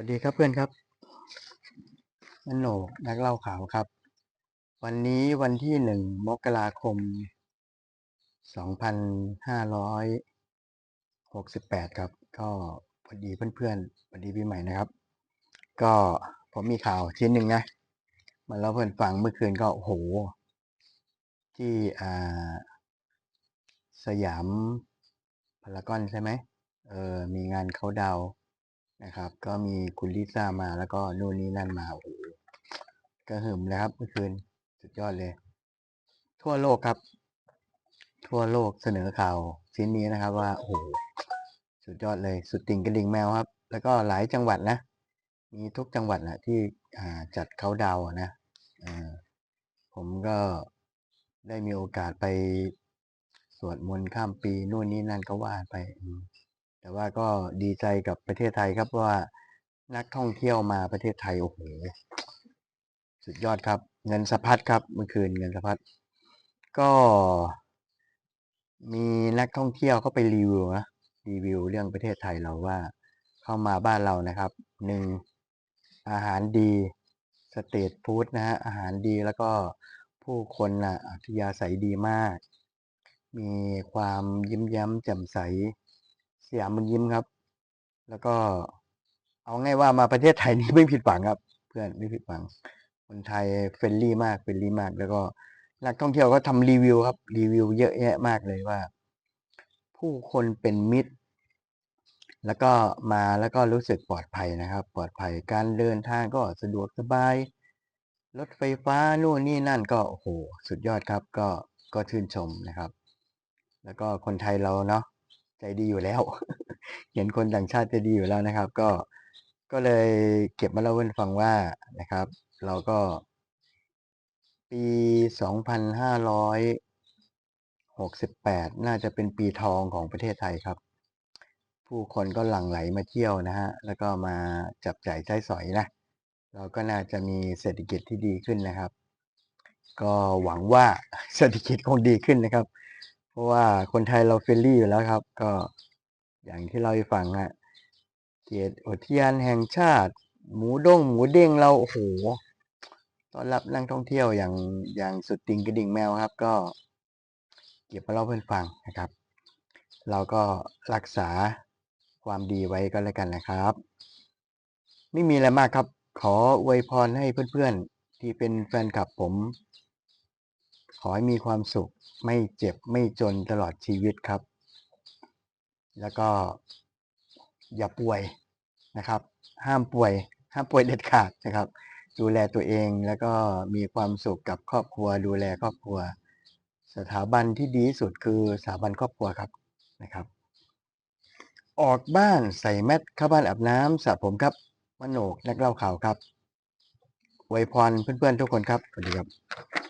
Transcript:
วัสดีครับเพื่อนครับนโหนกนักเล่าข่าวครับ วันนี้วันที่หนึ่งมกราคมสองพันห้าร้อยหกสิบแปดครับ ก็พอดีเพื่อนๆพอดีปีใหม่นะครับ ก็ผมมีข่าวชิ้นหนึ่งนะมาเล่าเพื่อนฟังเมื่อคืนก็โอ้โห ที่อ่าสยามพารากอนใช่ไหมเออมีงานเขาดาวน์ นะครับ ก็มีคุณลิซ่ามาแล้วก็นู่นนี่นั่นมาโอ้โหกระหึ่มเลยครับเมื่อคืนสุดยอดเลย ทั่วโลกครับ ทั่วโลกเสนอข่าวชิ้นนี้นะครับ ว่าโอ้โหสุดยอดเลย สุดติ่งกระดิ่งแมวครับ แล้วก็หลายจังหวัดนะ มีทุกจังหวัดนะที่จัดเขาดาวน์อะนะผมก็ได้มีโอกาสไปสวดมนต์ข้ามปีนู่นนี่นั่นก็ว่าไป แต่ว่าก็ดีใจกับประเทศไทยครับว่านักท่องเที่ยวมาประเทศไทยโอ้โหสุดยอดครับ เงินสะพัดครับเมื่อคืนเงินสะพัดก็มีนักท่องเที่ยวเขาไปรีวิวนะรีวิวเรื่องประเทศไทยเราว่า เข้ามาบ้านเรานะครับหนึ่งอาหารดีสเตทฟู้ดนะฮะอาหารดีแล้วก็ผู้คนน่ะอัธยาศัยดีมาก มีความยิ้มแย้มแจ่มใส สยามมันยิ้มครับ แล้วก็เอาง่ายว่ามาประเทศไทยนี่ไม่ผิดหวังครับ เพื่อนไม่ผิดหวัง คนไทยเฟรนลี่มากเฟรนลี่มาก แล้วก็นักท่องเที่ยวก็ทำรีวิวครับ รีวิวเยอะแยะมากเลยว่า ผู้คนเป็นมิตร แล้วก็มาแล้วก็รู้สึกปลอดภัยนะครับ ปลอดภัยการเดินทางก็สะดวกสบาย รถไฟฟ้านู่นนี่นั่นก็โอ้โหสุดยอดครับ ก็ก็ชื่นชมนะครับ แล้วก็คนไทยเราเนาะ ใจดีอยู่แล้ว เห็นคนต่างชาติใจดีอยู่แล้วนะครับ ก็ก็เลยเก็บมาเล่าให้ฟังว่านะครับ เราก็ ปีสองพันห้าร้อยหกสิบแปดน่าจะเป็นปีทองของประเทศไทยครับ ผู้คนก็หลั่งไหลมาเที่ยวนะฮะ แล้วก็มาจับจ่ายใช้สอยนะ เราก็น่าจะมีเศรษฐกิจที่ดีขึ้นนะครับ ก็หวังว่าเศรษฐกิจคงดีขึ้นนะครับ ราะว่าคนไทยเราเฟรนลี่อยู่แล้วครับ ก็อย่างที่เราให้ฟังฮะเขตอุทยานแห่งชาติ หมูด้งหมูเด้งเราโอ้โหต้อนรับนักท่องเที่ยวอย่างอย่างสุดติงกระดิ่งแมวครับ ก็เก็บมาเล่าเพื่อนฟังนะครับ เราก็รักษาความดีไว้ก็แล้วกันนะครับ ไม่มีอะไรมากครับ ขออวยพรให้เพื่อนๆ ที่เป็นแฟนคลับผม ขอให้มีความสุขไม่เจ็บไม่จนตลอดชีวิตครับ แล้วก็อย่าป่วยนะครับ ห้ามป่วย ห้ามป่วยเด็ดขาดนะครับ ดูแลตัวเองแล้วก็มีความสุขกับครอบครัว ดูแลครอบครัว สถาบันที่ดีสุดคือสถาบันครอบครัวครับนะครับ ออกบ้านใส่แมสเข้าบ้านอาบน้ำสระผมครับมโนกนักเล่าข่าวครับอวยพรเพื่อนๆทุกคนครับสวัสดีครับ